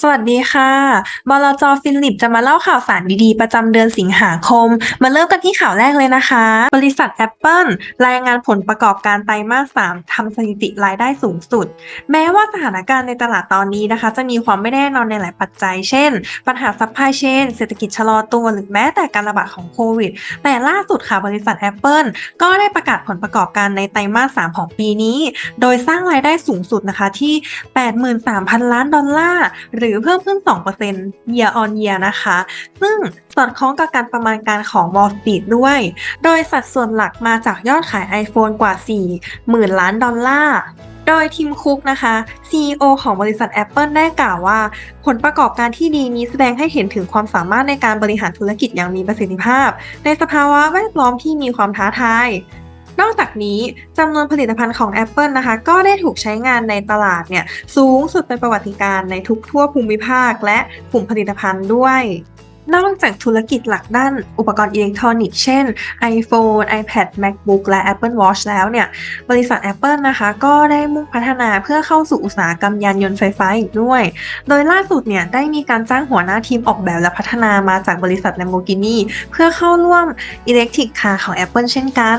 สวัสดีค่ะบลจ.ฟิลิปจะมาเล่าข่าวสารดีๆ ประจำเดือนสิงหาคม มาเริ่มกันที่ข่าวแรกเลยนะคะ บริษัท Apple รายงานผลประกอบการไตรมาส 3 ทำสถิติรายได้สูงสุด แม้ว่าสถานการณ์ในตลาดตอนนี้นะคะ จะมีความไม่แน่นอนในหลายปัจจัย เช่น ปัญหา supply chain เศรษฐกิจชะลอตัวหรือแม้แต่การระบาดของโควิด แต่ล่าสุดค่ะบริษัท Apple ก็ได้ประกาศผลประกอบการในไตรมาส 3 ของปีนี้ โดยสร้างรายได้สูงสุดนะคะที่ 83,000 ล้านดอลลาร์หรือือเพิ่มขึ้น 2% year on year นะคะ ซึ่งสอดคล้องกับการประมาณการของ Wall Street ด้วย โดยสัดส่วนหลักมาจากยอดขาย iPhone กว่า 40,000 ล้านดอลลาร์โดยทีมคุกนะคะ CEO ของบริษัท Apple ได้กล่าวว่า ผลประกอบการที่ดีนี้แสดงให้เห็นถึงความสามารถในการบริหารธุรกิจอย่างมีประสิทธิภาพ ในสภาวะแวดล้อมที่มีความท้าทาย นอกจากนี้จำนวนผลิตภัณฑ์ของ Apple นะคะ ก็ได้ถูกใช้งานในตลาดเนี่ยสูงสุดเป็นประวัติการในทุกทั่วภูมิภาค และกลุ่มผลิตภัณฑ์ด้วยนอกจากธุรกิจหลักด้านอุปกรณ์อิเล็กทรอนิกส์เช่น iPhone, iPad, MacBook และ Apple Watch แล้วเนี่ย บริษัท Apple นะคะ ก็ได้มุ่งพัฒนาเพื่อเข้าสู่อุตสาหกรรมยานยนต์ไฟฟ้าอีกด้วย โดยล่าสุดเนี่ย ได้มีการจ้างหัวหน้าทีมออกแบบและพัฒนามาจากบริษัท Lamborghini เพื่อเข้าร่วม Electric Car ของ Apple เช่นกัน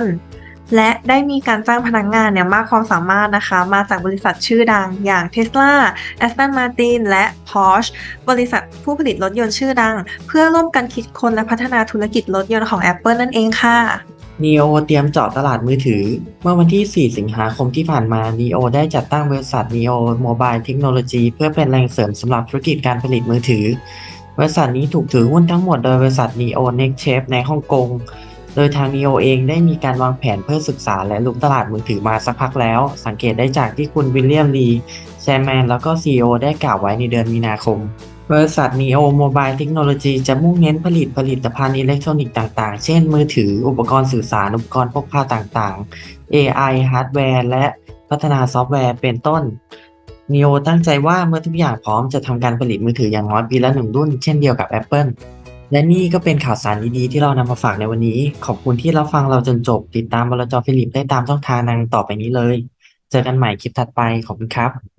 และได้มีการจ้างพนักงานเนี่ยมากความสามารถนะคะ มาจากบริษัทชื่อดังอย่าง Tesla, Aston Martin และ Porsche บริษัทผู้ผลิตรถยนต์ชื่อดัง เพื่อร่วมกันคิดค้นและพัฒนาธุรกิจรถยนต์ของ Apple นั่นเองค่ะ NEO เตรียมเจาะตลาดมือถือ เมื่อวันที่ 4 สิงหาคมที่ผ่านมา NEO ได้จัดตั้งบริษัท NEO Mobile Technology เพื่อเป็นแรงเสริมสำหรับธุรกิจการผลิตมือถือ บริษัทนี้ถูกถือหุ้นทั้งหมดโดยบริษัท NEO Next Chip ในฮ่องกง โดยทาง NEO เองได้มีการวางแผนเพื่อศึกษาและลุกตลาดมือถือมาสักพักแล้ว สังเกตได้จากที่คุณวิลเลียมลีแชร์แมนแล้วก็ CEO ได้กล่าวไว้ในเดือนมีนาคม บริษัท NEO Mobile Technology จะมุ่งเน้นผลิตผลิตภัณฑ์อิเล็กทรอนิกส์ต่างๆ เช่นมือถือ อุปกรณ์สื่อสาร อุปกรณ์พกพาต่างๆ AI ฮาร์ดแวร์ และพัฒนาซอฟต์แวร์เป็นต้น NEO ตั้งใจว่าเมื่อทุกอย่างพร้อมจะทำการผลิตมือถืออย่างน้อยปีละหนึ่งรุ่น เช่นเดียวกับ Apple และนี่ก็เป็นข่าวสารดีๆที่เรานำมาฝากในวันนี้ ขอบคุณที่รับฟังเราจนจบ ติดตามบลจฟิลิปได้ตามช่องทางดังต่อไปนี้เลย เจอกันใหม่คลิปถัดไป ขอบคุณครับ